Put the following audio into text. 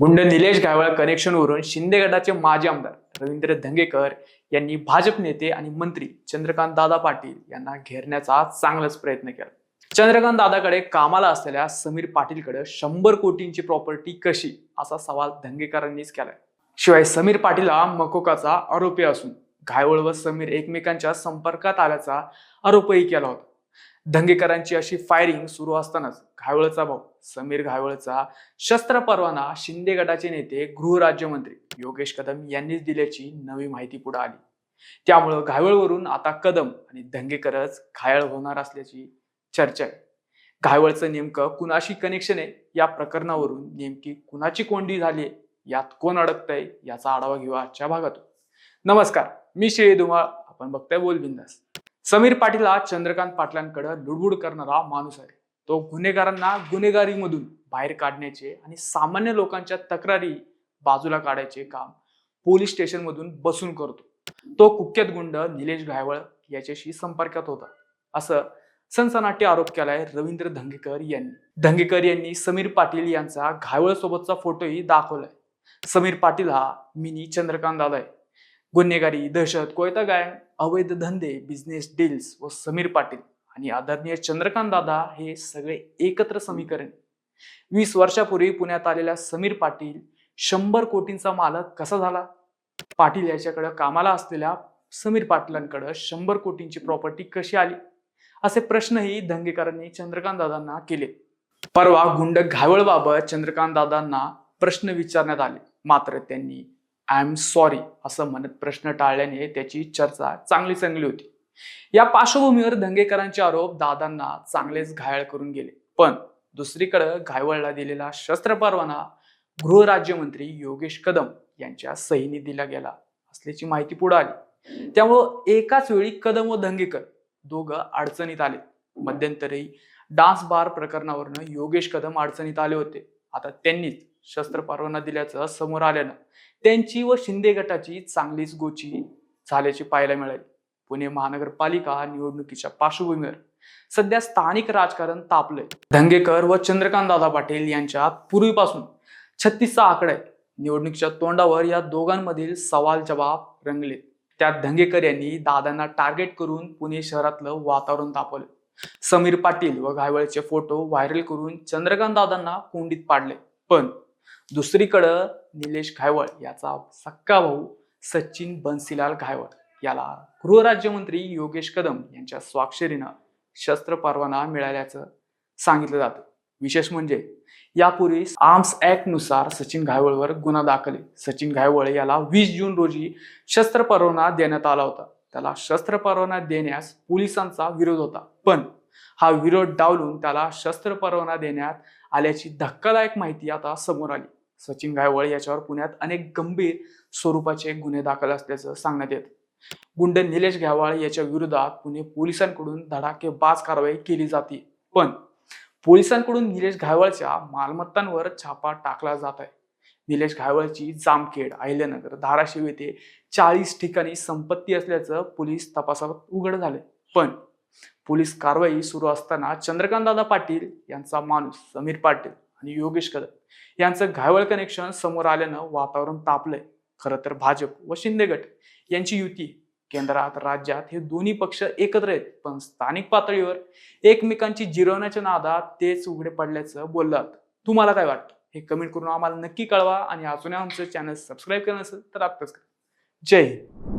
गुंड निलेश घायवळ कनेक्शनवरून शिंदे गटाचे माजी आमदार रवींद्र धंगेकर यांनी भाजप नेते आणि मंत्री चंद्रकांत दादा पाटील यांना घेरण्याचा चांगलाच प्रयत्न केला. चंद्रकांत दादाकडे कामाला असलेल्या समीर पाटीलकडे शंभर कोटींची प्रॉपर्टी कशी? असा सवाल धंगेकरांनीच केलाय. शिवाय समीर पाटील हा मकोकाचा आरोपी असून घायवळ व समीर एकमेकांच्या संपर्कात आल्याचा आरोपही केला होता. धंगेकरांची अशी फायरिंग सुरू असतानाच घायवळचा भाऊ समीर घायवळचा शस्त्र परवाना शिंदे गटाचे नेते गृहराज्यमंत्री योगेश कदम यांनीच दिल्याची नवी माहिती पुढे आली. त्यामुळं घायवळवरून आता कदम आणि धंगेकरच घायळ होणार असल्याची चर्चा आहे. घायवळचं नेमकं कुणाशी कनेक्शन आहे? या प्रकरणावरून नेमकी कुणाची कोंडी झाली आहे? यात कोण अडकतंय? याचा आढावा घेऊ आजच्या भागातून. नमस्कार मी श्री धुमाळ आपण बघताय बोल बिंदास समीर पाटील हा चंद्रकांत पाटलांकडे लुडबुड करणारा माणूस आहे. तो गुन्हेगारांना गुन्हेगारीमधून बाहेर काढण्याचे आणि सामान्य लोकांच्या तक्रारी बाजूला काढायचे काम पोलीस स्टेशनमधून बसून करतो. तो कुख्यात गुंड निलेश घायवळ याच्याशी संपर्कात होता. असं सनसनाटी आरोप केलाय रवींद्र धंगेकर यांनी. धंगेकर यांनी समीर पाटील यांचा घायवळ सोबतचा फोटोही दाखवलाय. समीर पाटील हा मिनी चंद्रकांत दादा आहे. गुन्हेगारी दहशत कोयता गायन अवैध धंदे बिझनेस डील्स व समीर पाटील आणि आदरणीय चंद्रकांत दादा हे सगळे एकत्र समीकरण. वीस वर्षापूर्वी पुण्यात आलेल्या समीर पाटील शंभर कोटींचा मालक कसा झाला? पाटील याच्याकडे कामाला असलेल्या समीर पाटलांकडे शंभर कोटींची प्रॉपर्टी कशी आली? असे प्रश्नही धंगेकरांनी चंद्रकांत दादांना केले. परवा गुंड घावळबाबत चंद्रकांत दादांना प्रश्न विचारण्यात आले. मात्र त्यांनी आय एम सॉरी असं म्हणत प्रश्न टाळल्याने त्याची चर्चा चांगली चांगली होती. या पार्श्वभूमीवर दंगेकरांचे आरोप दादांना चांगलेच घायळ करून गेले. पण दुसरीकडे घायवळला दिलेला शस्त्र परवाना गृहराज्यमंत्री योगेश कदम यांच्या सहीने दिला गेला असल्याची माहिती पुढे आली. त्यामुळं एकाच वेळी कदम व दंगेकर दोघं अडचणीत आले. मध्यंतरी डान्स बार प्रकरणावरनं योगेश कदम अडचणीत आले होते. आता त्यांनीच शस्त्र परवाना दिल्याचं समोर आल्यानं त्यांची व शिंदे गटाची चांगलीच गोची झाल्याची पाहायला मिळाली. पुणे महानगरपालिका निवडणुकीच्या पार्श्वभूमीवर सध्या स्थानिक राजकारण तापलंय. धंगेकर व चंद्रकांत दादा पाटील यांच्या पूर्वीपासून छत्तीसचा आकडा आहे. निवडणुकीच्या तोंडावर या दोघांमधील सवाल जबाब रंगले. त्यात धंगेकर यांनी दादांना टार्गेट करून पुणे शहरातलं वातावरण तापवलं. समीर पाटील व घायवळचे फोटो व्हायरल करून चंद्रकांत दादांना कोंडीत पाडले. पण दुसरीकडं निलेश घायवळ याचा सक्का भाऊ सचिन बन्सीलाल घायवळ. याला गृहराज्यमंत्री योगेश कदम यांच्या स्वाक्षरीनं शस्त्र परवाना मिळाल्याचं सांगितलं जातं. विशेष म्हणजे यापूर्वी आर्म्स ऍक्टनुसार सचिन घायवळवर गुन्हा दाखल आहे. सचिन घायवळ याला वीस जून रोजी शस्त्र परवाना देण्यात आला होता. त्याला शस्त्र परवाना देण्यास पोलिसांचा विरोध होता. पण हा विरोध डावलून त्याला शस्त्र परवाना देण्यात आल्याची धक्कादायक माहिती आता समोर आली. सचिन गायवळ याच्यावर पुण्यात अनेक गंभीर स्वरूपाचे गुन्हे दाखल असल्याचं सांगण्यात येत. गुंड निलेश गायवाळ याच्या विरोधात पुणे पोलिसांकडून धडाकेबाज कारवाई केली जाते. पण पोलिसांकडून निलेश घायवळच्या मालमत्तांवर छापा टाकला जात आहे. निलेश घायवळची जामखेड अहिल्यानगर धाराशिव येथे चाळीस ठिकाणी संपत्ती असल्याचं पोलीस तपासात उघड झाले पण पोलीस कारवाई सुरू असताना चंद्रकांतदादा पाटील यांचा माणूस समीर पाटील आणि योगेश कदम यांचं घायवळ कनेक्शन समोर आल्यानं वातावरण तापलंय. खरं तर भाजप व शिंदे गट यांची युती केंद्रात राज्यात हे दोन्ही पक्ष एकत्र आहेत. पण स्थानिक पातळीवर एकमेकांची जिरवण्याच्या नादात तेच उघडे पडल्याचं बोललं तुम्हाला काय वाटतं? हे कमेंट करून आम्हाला नक्की कळवा आणि अजूनही आमचं चॅनल सबस्क्राईब केलं नसेल तर आत्ताच करा. जय हिंद.